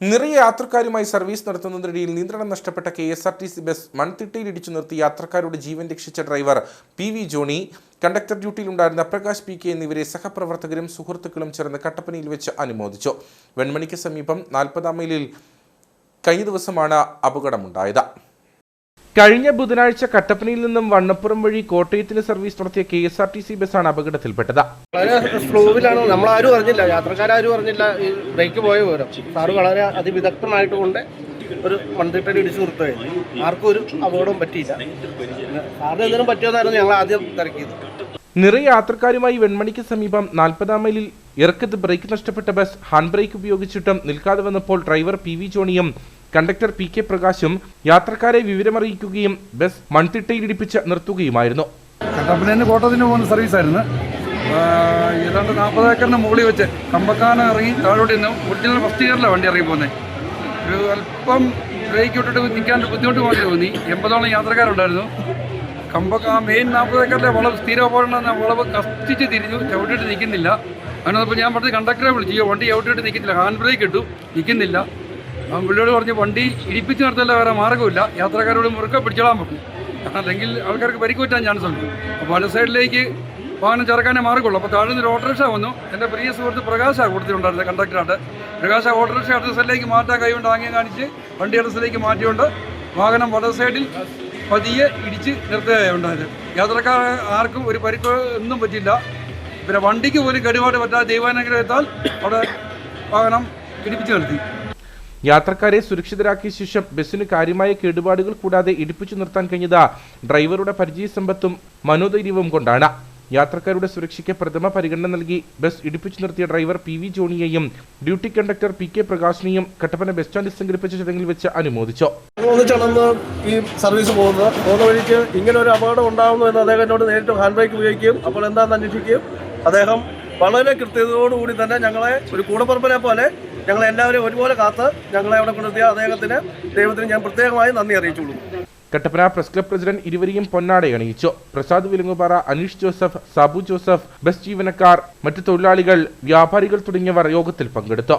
നിറയെ യാത്രക്കാരുമായി സർവീസ് നടത്തുന്നതിനിടയിൽ നിയന്ത്രണം നഷ്ടപ്പെട്ട K S R T C bus മൺതിട്ടയിൽ ഇടിച്ചു നിർത്തി യാത്രക്കാരുടെ ജീവൻ രക്ഷിച്ച driver P V Johny conductor ഡ്യൂട്ടിയിലുണ്ടായിരുന്ന Prakash P K എന്നിവരെ സഹപ്രവർത്തകരും സുഹൃത്തുക്കളും ചേർന്ന് കട്ടപ്പനയിൽ വെച്ച് അനുമോദിച്ചു. വെൺമണിക്ക് സമീപം നാൽപ്പതാം മൈലിൽ കഴിഞ്ഞ ദിവസമാണ് അപകടമുണ്ടായത്. കഴിഞ്ഞ ബുധനാഴ്ച കട്ടപ്പനയിൽ നിന്നും വണ്ണപ്പുറം വഴി കോട്ടയത്തിന് സർവീസ് നടത്തിയ K S R T C ബസ്സാണ് അപകടത്തിൽപ്പെട്ടത്. വളരെ നമ്മൾ ആരും അറിഞ്ഞില്ല. യാത്രക്കാരും അറിഞ്ഞില്ല. ഈ ബ്രേക്ക് പോയ വിവരം. സാറ് വളരെ അതിവിദഗ്ധമായിട്ട് കൊണ്ട് ഒരു മണ്ടിട്ടടി ഇടിച്ചു നിർത്തുകയായിരുന്നു. ആർക്കും ഒരു അപകടവും പറ്റിയില്ല. സാറിന് എന്തെങ്കിലും പറ്റുമെന്നായിരുന്നു ഞങ്ങൾ ആദ്യം തിരക്കിയത്. നിറയെ യാത്രക്കാരുമായി വെൺമണിക്ക് സമീപം നാൽപ്പതാം മൈലിൽ ഇറക്കത്ത് ബ്രേക്ക് നഷ്ടപ്പെട്ട ബസ് ഹാൻഡ് ബ്രേക്ക് ഉപയോഗിച്ചിട്ടും നിൽക്കാതെ വന്നപ്പോൾ ഡ്രൈവർ പി വി ജോണിയും കണ്ടക്ടർ പി കെ പ്രകാശും യാത്രക്കാരെ വിവരമറിയിക്കുകയും ബസ് മൺതിട്ടയിലിടിപ്പിച്ച് നിർത്തുകയുമായിരുന്നു. കോട്ടത്തിന് പോകുന്ന സർവീസ് ആയിരുന്നു. ഏതാണ്ട് നാൽപ്പത് ഏക്കറിന് മുകളിൽ വെച്ച് കമ്പക്കാനം ഇറങ്ങി താഴോട്ട് നിന്ന് ഫസ്റ്റ് ഇയറിലാണ് വണ്ടി ഇറങ്ങി പോകുന്നത് ഒരു അല്പം ബ്രേക്ക് ഇട്ടിട്ട് നിൽക്കാൻ ബുദ്ധിമുട്ട് പോലെ തോന്നി. എൺപതോളം യാത്രക്കാരുണ്ടായിരുന്നു. കമ്പക്ക ആ മെയിൻ നാൽപ്പത് ഏക്കറിലെ വളവ് സ്ഥിരം പോകണമെന്ന വളവ് കത്തിച്ച് തിരിഞ്ഞു ചവിട്ടിട്ട് നിൽക്കുന്നില്ല. അതിനകത്ത് ഞാൻ പറഞ്ഞ് കണ്ടക്ടറെ വിളിച്ചു. "അയ്യോ, വണ്ടി ചവിട്ടിട്ട് നിൽക്കുന്നില്ല ഹാൻഡ് ബ്രേക്ക് ഇട്ടു. നിൽക്കുന്നില്ല. പുള്ളിയോട് പറഞ്ഞ് വണ്ടി ഇടിപ്പിച്ച് നിർത്തല്ല വേറെ മാർഗമില്ല. യാത്രക്കാരോട് മുറുക്കെ പിടിച്ചോളാൻ പറഞ്ഞു അല്ലെങ്കിൽ ആൾക്കാർക്ക് പരിക്ക് പറ്റാൻ ചാൻസ് ഉണ്ട്. അപ്പോൾ വല സൈഡിലേക്ക് വാഹനം ചേർക്കാനേ മാർഗമുള്ളൂ. അപ്പോൾ താഴെ ഒരു ഓട്ടോറിക്ഷ വന്നു. എന്റെ പ്രിയ സുഹൃത്ത് പ്രകാശാണ് കൊടുത്തിട്ടുണ്ടായിരുന്നത് കണ്ടക്ടറായിട്ട് പ്രകാശ ഓട്ടോറിക്ഷ അടുത്ത സൈഡിലേക്ക് മാറ്റാൻ കൈകൊണ്ട് ആംഗ്യം കാണിച്ച് വണ്ടി അടുത്ത സ്ഥലത്തേക്ക് മാറ്റിയോണ്ട് വാഹനം വല സൈഡിൽ പതിയെ ഇടിച്ച് നിർത്തുകയുണ്ടായത്. യാത്രക്കാർ ആർക്കും ഒരു പരിക്ക് ഒന്നും പറ്റില്ല പിന്നെ വണ്ടിക്ക് പോലും കേടുപാട് പറ്റാതെ ദൈവാനുഗ്രഹത്താൽ അവിടെ വാഹനം ഇടിപ്പിച്ച് നിർത്തി. യാത്രക്കാരെ സുരക്ഷിതരാക്കിയ ശേഷം ബസ്സിന് കാര്യമായ കേടുപാടുകൾ കൂടാതെ ഇടിപ്പിച്ചു നിർത്താൻ കഴിഞ്ഞത് ഡ്രൈവറുടെ പരിചയസമ്പത്തും മനോധൈര്യവും കൊണ്ടാണ്. യാത്രക്കാരുടെ സുരക്ഷയ്ക്ക് പ്രഥമ പരിഗണന നൽകി ബസ് ഇടിപ്പിച്ചു നിർത്തിയ ഡ്രൈവർ പി വി ജോണിയെയും ഡ്യൂട്ടി കണ്ടക്ടർ പി കെ പ്രകാശിനെയും കട്ടപ്പന ബസ് സ്റ്റാൻഡിൽ സംഘടിപ്പിച്ച ചടങ്ങിൽ വെച്ച് അനുമോദിച്ചു. ഈ സർവീസ് പോകുന്നത്. പോകുന്ന വഴിക്ക് ഇങ്ങനെ ഒരു അപകടം ഉണ്ടാകുന്നു എന്ന് അദ്ദേഹം എന്നോട് നേരിട്ട് ഹാൻഡ് ബ്രേക്ക് ഉപയോഗിക്കുകയും അപ്പോൾ എന്താണെന്ന് അന്വേഷിക്കുകയും അദ്ദേഹം വളരെ കൃത്യതയോടുകൂടി തന്നെ ഞങ്ങളെ ഒരു കൂടപ്പറപ്പിനെ പോലെ ഞങ്ങളെ എല്ലാവരും ഒരുപോലെ കാത്ത് ഞങ്ങളെ അവിടെ കൊണ്ടെത്തിയ അദ്ദേഹത്തിന് ദൈവത്തിന് ഞാൻ പ്രത്യേകമായി നന്ദി അറിയിച്ചുള്ളൂ. കട്ടപ്പന പ്രസ് ക്ലബ് പ്രസിഡന്റ് ഇരുവരെയും പൊന്നാടെ അണിയിച്ചു. Prasad Vilangupara Aneesh Joseph Sabu Joseph bus ജീവനക്കാർ മറ്റു തൊഴിലാളികൾ വ്യാപാരികൾ തുടങ്ങിയവർ യോഗത്തിൽ പങ്കെടുത്തു.